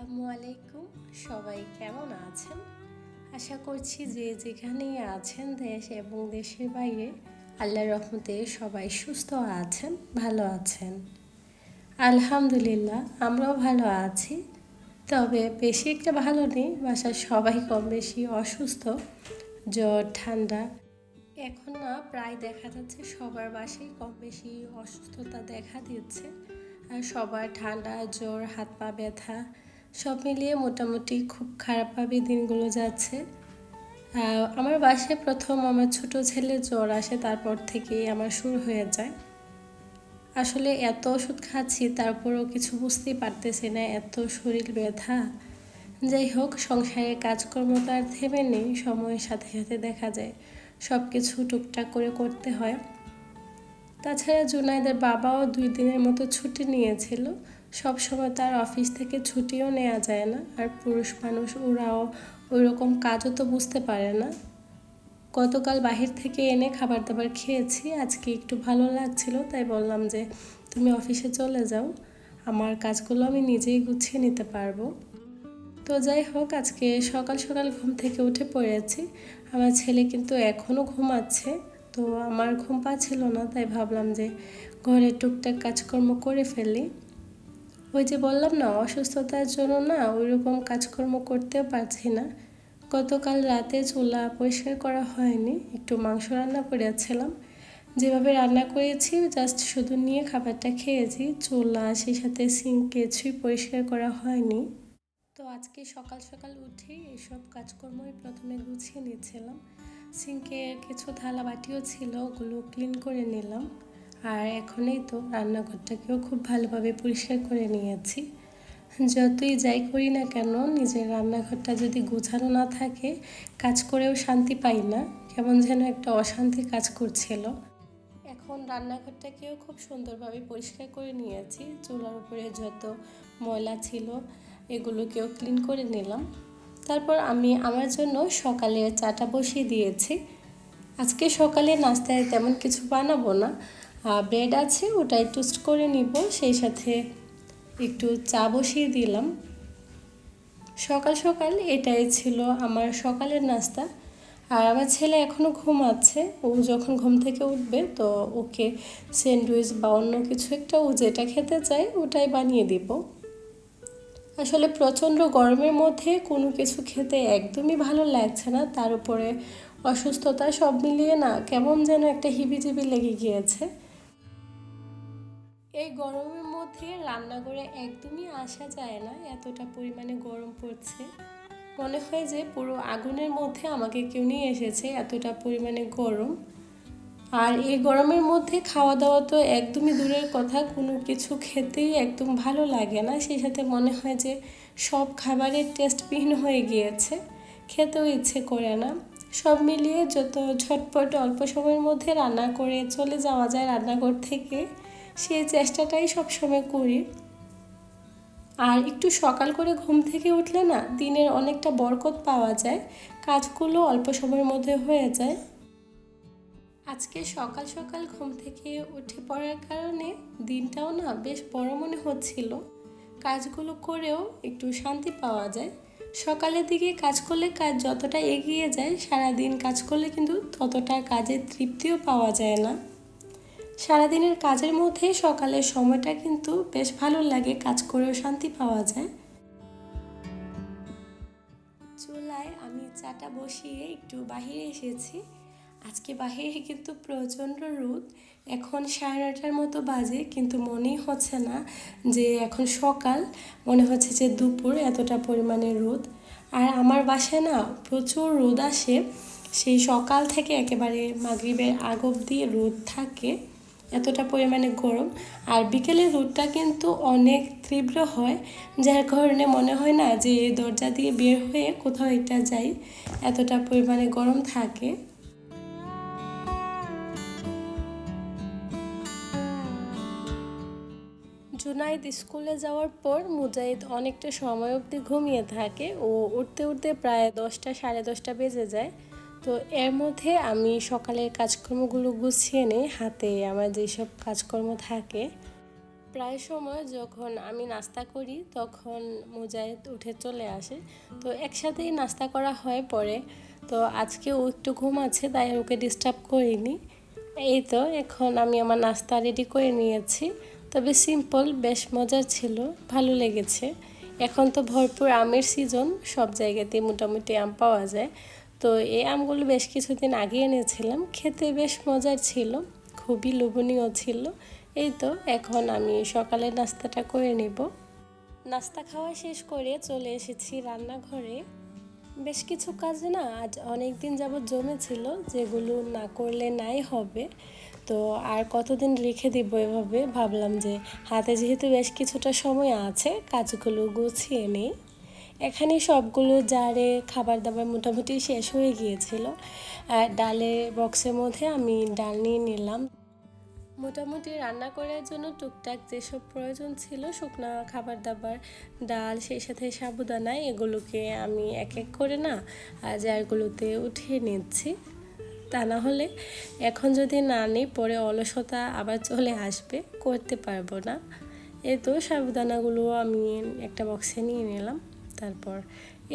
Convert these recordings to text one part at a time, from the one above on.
আসসালামু আলাইকুম। সবাই কেমন আছেন? আশা করছি যে যেখানেই আছেন, দেশ এবং দেশের বাইরে, আল্লাহর রহমতে সবাই সুস্থ আছেন, ভালো আছেন। আলহামদুলিল্লাহ, আমরাও ভালো আছি। তবে বেশি একটা ভালো নেই, বাসার সবাই কম বেশি অসুস্থ, জ্বর, ঠান্ডা। এখন না, প্রায় দেখা যাচ্ছে সবার বাসায় কম বেশি অসুস্থতা দেখা দিচ্ছে। আর সবার ঠান্ডা, জ্বর, হাত পা ব্যথা সব মিলিয়ে মোটামুটি খুব খারাপভাবে দিনগুলো যাচ্ছে। আমার বাসায় প্রথম আমার ছোট ছেলে জ্বর আসে, তারপর থেকেই আমার শুরু হয়ে যায়। আসলে এত ওষুধ খাচ্ছি, তারপরও কিছু বুঝতেই পারতেছি না, এত শরীর ব্যথা। যাই হোক, সংসারের কাজকর্ম তো আর থেমে নেই, সময়ের সাথে সাথে দেখা যায় সব কিছু টুকটাক করে করতে হয়। তাছাড়া জুনাইদের বাবাও দুই দিনের মতো ছুটি নিয়েছিল সব সময় তার অফিস থেকে ছুটিও নেওয়া যায় না। আর পুরুষ মানুষ ওরাও ওই রকম কাজও তো বুঝতে পারে না। গতকাল বাহির থেকে এনে খাবার দাবার খেয়েছি, আজকে একটু ভালো লাগছিল, তাই বললাম যে তুমি অফিসে চলে যাও। আমার কাজগুলো আমি নিজেই গুছিয়ে নিতে পারব। তো যাই হোক, আজকে সকাল সকাল ঘুম থেকে উঠে পড়েছি। আমার ছেলে কিন্তু এখনও ঘুমাচ্ছে, তো আমার ঘুম পাচ্ছিল না, তাই ভাবলাম যে ঘরে টুকটাক কাজকর্ম করে ফেলি। ওই যে বললাম না, অসুস্থতার জন্য না ওই রকম কাজকর্ম করতেও পারছি না। গতকাল রাতে চুলা পরিষ্কার করা হয়নি, একটু মাংস রান্না করেছিলাম। যেভাবে রান্না করেছি, জাস্ট শুধু নিয়ে খাবারটা খেয়েছি, চুলা, সেই সাথে সিঙ্ক কিছুই পরিষ্কার করা হয়নি। তো আজকে সকাল সকাল উঠেই এসব কাজকর্মই প্রথমে গুছিয়ে নিয়েছিলাম সিঙ্কে কিছু থালা বাটিও ছিল, ওগুলো ক্লিন করে নিলাম। আর এখনই তো রান্নাঘরটাকেও খুব ভালোভাবে পরিষ্কার করে নিয়েছি। যতই যাই করি না কেন, নিজের রান্নাঘরটা যদি গোছানো না থাকে, কাজ করেও শান্তি পাই না। কেমন যেন একটা অশান্তি কাজ করছিল। এখন রান্নাঘরটাকেও খুব সুন্দরভাবে পরিষ্কার করে নিয়েছি। চুলার উপরে যত ময়লা ছিল, এগুলোকেও ক্লিন করে নিলাম। তারপর আমি আমার জন্য সকালে চাটা বসিয়ে দিয়েছি। আজকে সকালে নাস্তায় তেমন কিছু বানাবো না। ব্রেড আছে ওটাই টোস্ট করে নিব। সেই সাথে একটু চা বসিয়ে দিলাম। সকাল সকাল এটাই ছিল আমার সকালের নাস্তা। আর আমার ছেলে এখনও ঘুমাচ্ছে। ও যখন ঘুম থেকে উঠবে, তো ওকে স্যান্ডউইচ বা অন্য কিছু একটা, ও যেটা খেতে চায়, ওটাই বানিয়ে দিব। আসলে প্রচণ্ড গরমের মধ্যে কোনো কিছু খেতে একদমই ভালো লাগছে না। তার উপরে অসুস্থতা সব মিলিয়ে না, কেমন যেন একটা হিবিজিবি লেগে গিয়েছে। এই গরমের মধ্যে রান্নাঘরে একদমই আসা যায় না, এতটা পরিমাণে গরম পড়ছে। মনে হয় যে পুরো আগুনের মধ্যে আমাকে কেউ নিয়ে এসেছে এতটা পরিমাণে গরম। আর এই গরমের মধ্যে খাওয়া দাওয়া তো একদমই দূরের কথা, কোনো কিছু খেতেই একদম ভালো লাগে না। সেই সাথে মনে হয় যে সব খাবারের টেস্ট ভিন্ন হয়ে গিয়েছে, খেতেও ইচ্ছে করে না। সব মিলিয়ে যত ঝটপট অল্প সময়ের মধ্যে রান্না করে চলে যাওয়া যায় রান্নাঘর থেকে সেই চেষ্টাটাই সবসময় করি। আর একটু সকাল করে ঘুম থেকে উঠলে না দিনের অনেকটা বরকত পাওয়া যায়, কাজগুলো অল্প সময়ের মধ্যে হয়ে যায়। আজকে সকাল সকাল ঘুম থেকে উঠে পড়ার কারণে দিনটাও না বেশ বড় মনে হচ্ছিল। কাজগুলো করেও একটু শান্তি পাওয়া যায়। সকালের দিকে কাজ করলে কাজ যতটা এগিয়ে যায় সারা দিন কাজ করলে কিন্তু ততটা কাজের তৃপ্তিও পাওয়া যায় না। সারাদিনের কাজের মধ্যে সকালের সময়টা কিন্তু বেশ ভালো লাগে, কাজ করেও শান্তি পাওয়া যায়। চুলায় আমি চাটা বসিয়ে একটু বাহিরে এসেছি। আজকে বাহিরে কিন্তু প্রচণ্ড রোদ। এখন সাড়ে নটার মতো বাজে, কিন্তু মনেই হচ্ছে না যে এখন সকাল। মনে হচ্ছে যে দুপুর, এতটা পরিমাণে রোদ। আর আমার বাসায় না প্রচুর রোদ আসে। সেই সকাল থেকে একেবারে মাগরিবের আগ অবধি রোদ থাকে। এতটা পরিমাণে গরম। আর বিকেলের রোদটা কিন্তু অনেক তীব্র হয়, যার কারণে মনে হয় না যে দরজা দিয়ে বের হয়ে কোথাও এটা যাই, এতটা পরিমাণে গরম থাকে। জুনাইদ স্কুলে যাওয়ার পর মুজাহিদ অনেকটা সময় অবধি ঘুমিয়ে থাকে ও উঠতে উঠতে প্রায় দশটা সাড়ে দশটা বেজে যায়। তো এর মধ্যে আমি সকালের কাজকর্মগুলো গুছিয়ে নিই, হাতে আমার যেসব কাজকর্ম থাকে। প্রায় সময় যখন আমি নাস্তা করি, তখন মুজাহিদ উঠে চলে আসে। তো একসাথেই নাস্তা করা হয় পরে। তো আজকে ও একটু ঘুম আছে, তাই ওকে ডিস্টার্ব করিনি। এই তো, এখন আমি আমার নাস্তা রেডি করে নিয়েছি। তবে সিম্পল বেশ মজার ছিল, ভালো লেগেছে। এখন তো ভরপুর আমের সিজন সব জায়গাতে মোটামুটি আম পাওয়া যায়। তো এই আমগুলো বেশ কিছুদিন আগে এনেছিলাম। খেতে বেশ মজার ছিল, খুবই লোভনীয় ছিল। এই তো, এখন আমি সকালে নাস্তাটা করে নেব। নাস্তা খাওয়া শেষ করে চলে এসেছি রান্নাঘরে। বেশ কিছু কাজ না, আজ অনেক দিন যাবৎ জমেছিল, যেগুলো না করলে নাই হবে। তো আর কতদিন রেখে দিব এভাবে? ভাবলাম যে হাতে যেহেতু বেশ কিছুটা সময় আছে, কাজগুলো গুছিয়ে নিই। এখানে সবগুলো জারে খাবার দাবার মোটামুটি শেষ হয়ে গিয়েছিল। আর ডালের বক্সের মধ্যে আমি ডাল নিয়ে নিলাম। মোটামুটি রান্না করার জন্য টুকটাক যেসব প্রয়োজন ছিল, শুকনো খাবার দাবার ডাল, সেই সাথে সাবুদানা, এগুলোকে আমি এক এক করে না জারগুলোতে উঠিয়ে নিচ্ছি। তা না হলে এখন যদি না নিই, পরে অলসতা আবার চলে আসবে, করতে পারব না। এ তো সাবুদানাগুলো আমি একটা বক্সে নিয়ে নিলাম। তারপর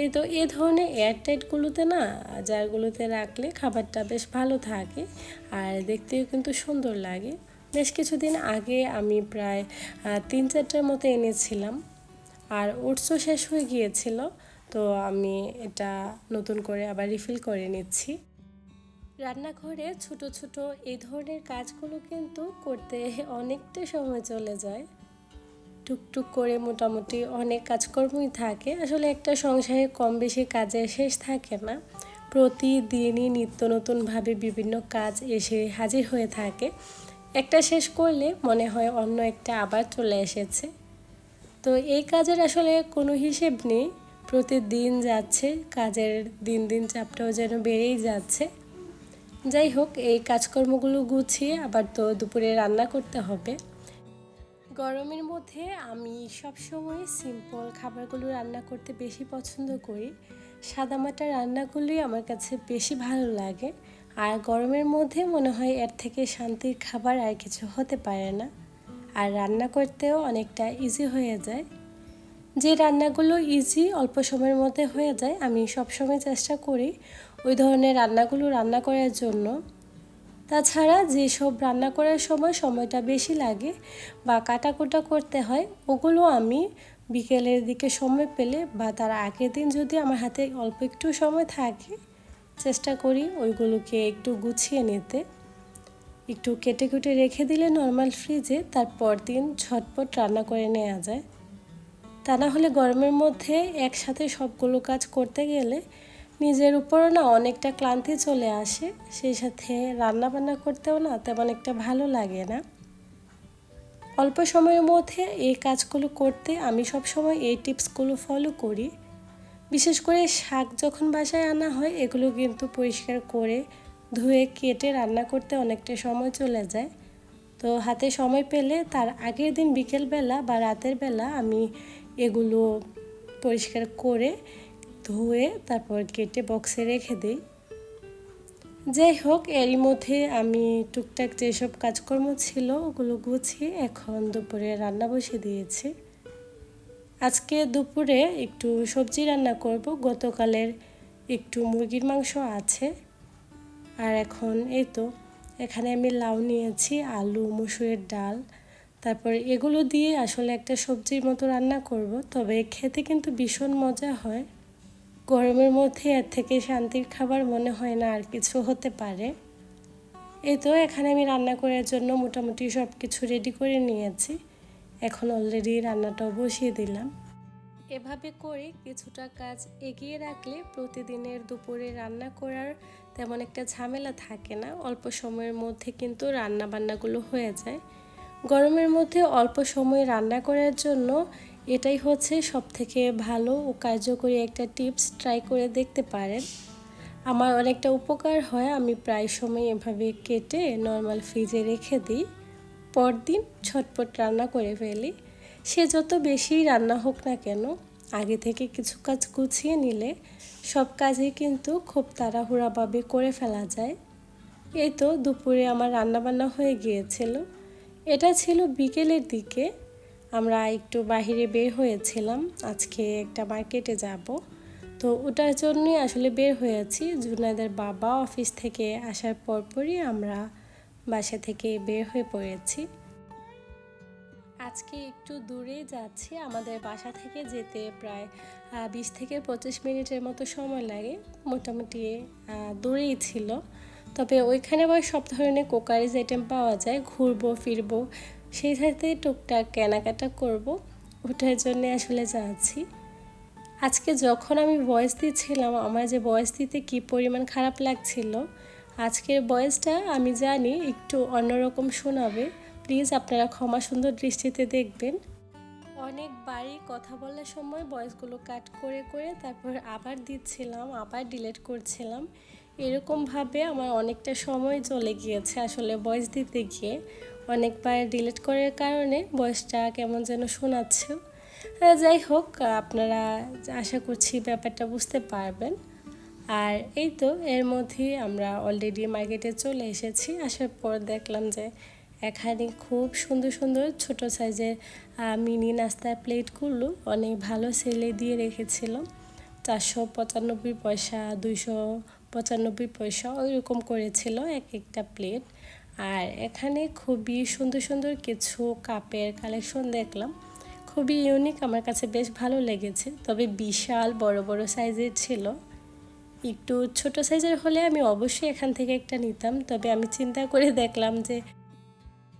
এই তো এ ধরনের এয়ারটাইটগুলোতে না, জারগুলোতে রাখলে খাবারটা বেশ ভালো থাকে আর দেখতেও কিন্তু সুন্দর লাগে। বেশ কিছুদিন আগে আমি প্রায় তিন চারটার মতো এনেছিলাম আর ওটসও শেষ হয়ে গিয়েছিল, তো আমি এটা নতুন করে আবার রিফিল করে নিচ্ছি। রান্নাঘরে ছোট ছোট এই ধরনের কাজগুলো কিন্তু করতে অনেকটা সময় চলে যায়। টুকটুক করে মোটামুটি অনেক কাজকর্মই থাকে। আসলে একটা সংসারে কম বেশি কাজের শেষ থাকে না। প্রতিদিনই নিত্য নতুনভাবে বিভিন্ন কাজ এসে হাজির হয়ে থাকে। একটা শেষ করলে মনে হয় অন্য একটা আবার চলে এসেছে। তো এই কাজের আসলে কোনো হিসেব নেই। প্রতিদিন যাচ্ছে, কাজের দিন দিন চাপটাও যেন বেড়েই যাচ্ছে। যাই হোক, এই কাজকর্মগুলো গুছিয়ে আবার তো দুপুরে রান্না করতে হবে। গরমের মধ্যে আমি সবসময় সিম্পল খাবারগুলো রান্না করতে বেশি পছন্দ করি। সাদামাটা রান্নাগুলোই আমার কাছে বেশি ভালো লাগে। আর গরমের মধ্যে মনে হয় এর থেকে শান্তির খাবার আর কিছু হতে পারে না। আর রান্না করতেও অনেকটা ইজি হয়ে যায়। যে রান্নাগুলো ইজি অল্প সময়ের মধ্যে হয়ে যায়, আমি সবসময় চেষ্টা করি ওই ধরনের রান্নাগুলো রান্না করার জন্য। তাছাড়া যেসব রান্না করার সময় সময়টা বেশি লাগে বা কাটাকুটা করতে হয়, ওগুলো আমি বিকেলের দিকে সময় পেলে বা তার আগের দিন যদি আমার হাতে অল্প একটু সময় থাকে, চেষ্টা করি ওইগুলোকে একটু গুছিয়ে নিতে। একটু কেটে কুটে রেখে দিলে নর্মাল ফ্রিজে তারপর দিন ঝটপট রান্না করে নেওয়া যায়। তা না হলে গরমের মধ্যে একসাথে সবগুলো কাজ করতে গেলে নিজের উপরও না অনেকটা ক্লান্তি চলে আসে, সেই সাথে রান্না বান্না করতেও না তেমন একটা ভালো লাগে না। অল্প সময়ের মধ্যে এই কাজগুলো করতে আমি সব সময় এই টিপসগুলো ফলো করি। বিশেষ করে শাক যখন বাসায় আনা হয়, এগুলো কিন্তু পরিষ্কার করে ধুয়ে কেটে রান্না করতে অনেকটা সময় চলে যায়। তো হাতে সময় পেলে তার আগের দিন বিকেলবেলা বা রাতের বেলা আমি এগুলো পরিষ্কার করে ধুয়ে তারপর কেটে বক্সে রেখে দিই। যাই হোক এরই মধ্যে আমি টুকটাক যেসব কাজকর্ম ছিল ওগুলো গুছিয়ে এখন দুপুরে রান্না বসিয়ে দিয়েছি। আজকে দুপুরে একটু সবজি রান্না করব। গতকালের একটু মুরগির মাংস আছে। আর এখন এই তো, এখানে আমি লাউ নিয়েছি, আলু, মুসুরের ডাল। তারপর এগুলো দিয়ে আসলে একটা সবজির মতো রান্না করব। তবে খেতে কিন্তু ভীষণ মজা হয়। গরমের মধ্যে এর থেকে শান্তির খাবার মনে হয় না আর কিছু হতে পারে। এই তো এখানে আমি রান্না করার জন্য মোটামুটি সব কিছু রেডি করে নিয়েছি। এখন অলরেডি রান্নাটাও বসিয়ে দিলাম। এভাবে করে কিছুটা কাজ এগিয়ে রাখলে প্রতিদিনের দুপুরে রান্না করার তেমন একটা ঝামেলা থাকে না। অল্প সময়ের মধ্যে কিন্তু রান্না বান্নাগুলো হয়ে যায়। গরমের মধ্যে অল্প সময় রান্না করার জন্য এটাই হচ্ছে সব থেকে ভালো ও কার্যকরী একটা টিপস। ট্রাই করে দেখতে পারেন। আমার অনেকটা উপকার হয়, আমি প্রায় সময় এভাবে কেটে নর্মাল ফ্রিজে রেখে দিই। পরদিন ছটপট রান্না করে ফেলি। সে যত বেশি রান্না হোক না কেন, আগে থেকে কিছু কাজ গুছিয়ে নিলে সব কাজই কিন্তু খুব তাড়াহুড়াভাবে করে ফেলা যায়। এই তো দুপুরে আমার রান্নাবান্না হয়ে গিয়েছিল। এটা ছিল বিকেলের দিকে। আমরা একটু বাহিরে বের হয়েছিলাম। আজকে একটা মার্কেটে যাব। তো ওটার জন্যই আসলে বের হয়েছি। জুনাদের বাবা অফিস থেকে আসার পরপরই আমরা বাসা থেকে বের হয়ে পড়েছি। আজকে একটু দূরে যাচ্ছি। আমাদের বাসা থেকে যেতে প্রায় বিশ থেকে পঁচিশ মিনিটের মতো সময় লাগে। মোটামুটি দূরেই ছিল। তবে ওইখানে আবার সব ধরনের কোকারিজ আইটেম পাওয়া যায়। ঘুরবো, ফিরবো। সেই সাথে টুকটাক কেনাকাটা করব, ওটার জন্যে আসলে যাচ্ছি। আজকে যখন আমি ভয়েস দিচ্ছিলাম, আমার যে ভয়েস দিতে কী পরিমাণ খারাপ লাগছিল, আজকের ভয়েসটা আমি জানি একটু অন্যরকম শোনাবে। প্লিজ আপনারা ক্ষমা সুন্দর দৃষ্টিতে দেখবেন। অনেকবারই কথা বলার সময় ভয়েসগুলো কাট করে করে তারপর আবার দিচ্ছিলাম, আবার ডিলিট করছিলাম। এরকমভাবে আমার অনেকটা সময় চলে গিয়েছে আসলে ভয়েস দিতে গিয়ে। অনেকবার ডিলিট করার কারণে ভয়েসটা কেমন যেন শোনাচ্ছে। যাই হোক, আপনারা আশা করছি ব্যাপারটা বুঝতে পারবেন। আর এই তো, এর মধ্যেই আমরা অলরেডি মার্কেটে চলে এসেছি। আসার পর দেখলাম যে এখানে খুব সুন্দর সুন্দর ছোট সাইজের মিনি নাস্তার প্লেটগুলো অনেক ভালো সেলে দিয়ে রেখেছিল চারশো পঁচানব্বই পয়সা, দুইশো পঁচানব্বই পয়সা, ওইরকম করেছিল এক একটা প্লেট আর এখানে খুবই সুন্দর সুন্দর কিছু কাপের কালেকশন দেখলাম। খুবই ইউনিক আমার কাছে বেশ ভালো লেগেছে। তবে বিশাল বড় বড় সাইজের ছিল। একটু ছোট সাইজের হলে আমি অবশ্যই এখান থেকে একটা নিতাম। তবে আমি চিন্তা করে দেখলাম যে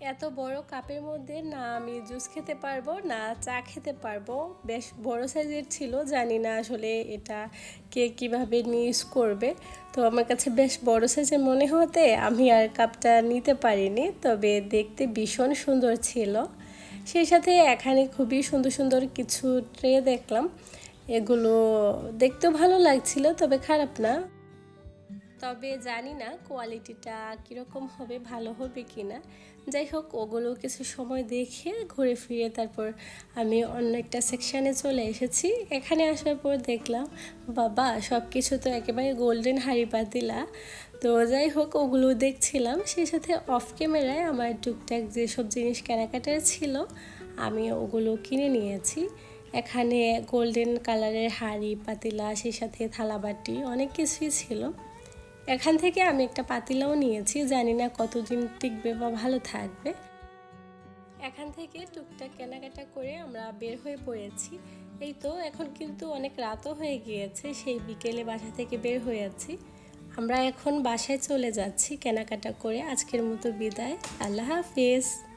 এত বড় কাপের মধ্যে না আমি জুস খেতে পারব, না চা খেতে পারব। বেশ বড় সাইজের ছিল, জানি না আসলে এটা কে কীভাবে ইউজ করবে। তো আমার কাছে বেশ বড় সাইজের মনে হতে আমি আর কাপটা নিতে পারিনি, তবে দেখতে ভীষণ সুন্দর ছিল। সেই সাথে এখানে খুবই সুন্দর সুন্দর কিছু ট্রে দেখলাম। এগুলো দেখতেও ভালো লাগছিল, তবে খারাপ না। তবে জানি না কোয়ালিটিটা কীরকম হবে, ভালো হবে কি না যাই হোক, ওগুলো কিছু সময় দেখে ঘুরে ফিরে তারপর আমি অন্য একটা সেকশানে চলে এসেছি। এখানে আসার পর দেখলাম, বাবা সব কিছু তো একেবারে গোল্ডেন হাড়ি পাতিলা। তো যাই হোক, ওগুলো দেখছিলাম। সেই সাথে অফ ক্যামেরায় আমার টুকটাক যেসব জিনিস কেনাকাটার ছিল আমি ওগুলো কিনে নিয়েছি। এখানে গোল্ডেন কালারের হাড়ি, পাতিলা, সেই সাথে থালাবাটি, অনেক কিছুই ছিল। এখান থেকে আমি একটা পাতিলাও নিয়েছি, জানি না কতদিন টিকবে বা ভালো থাকবে। এখান থেকে টুকটাক কেনাকাটা করে আমরা বের হয়ে পড়েছি। এই তো, এখন কিন্তু অনেক রাতও হয়ে গিয়েছে, সেই বিকেলে বাসা থেকে বের হয়ে আছি। আমরা এখন বাসায় চলে যাচ্ছি কেনাকাটা করে। আজকের মতো বিদায়। আল্লাহ হাফিজ।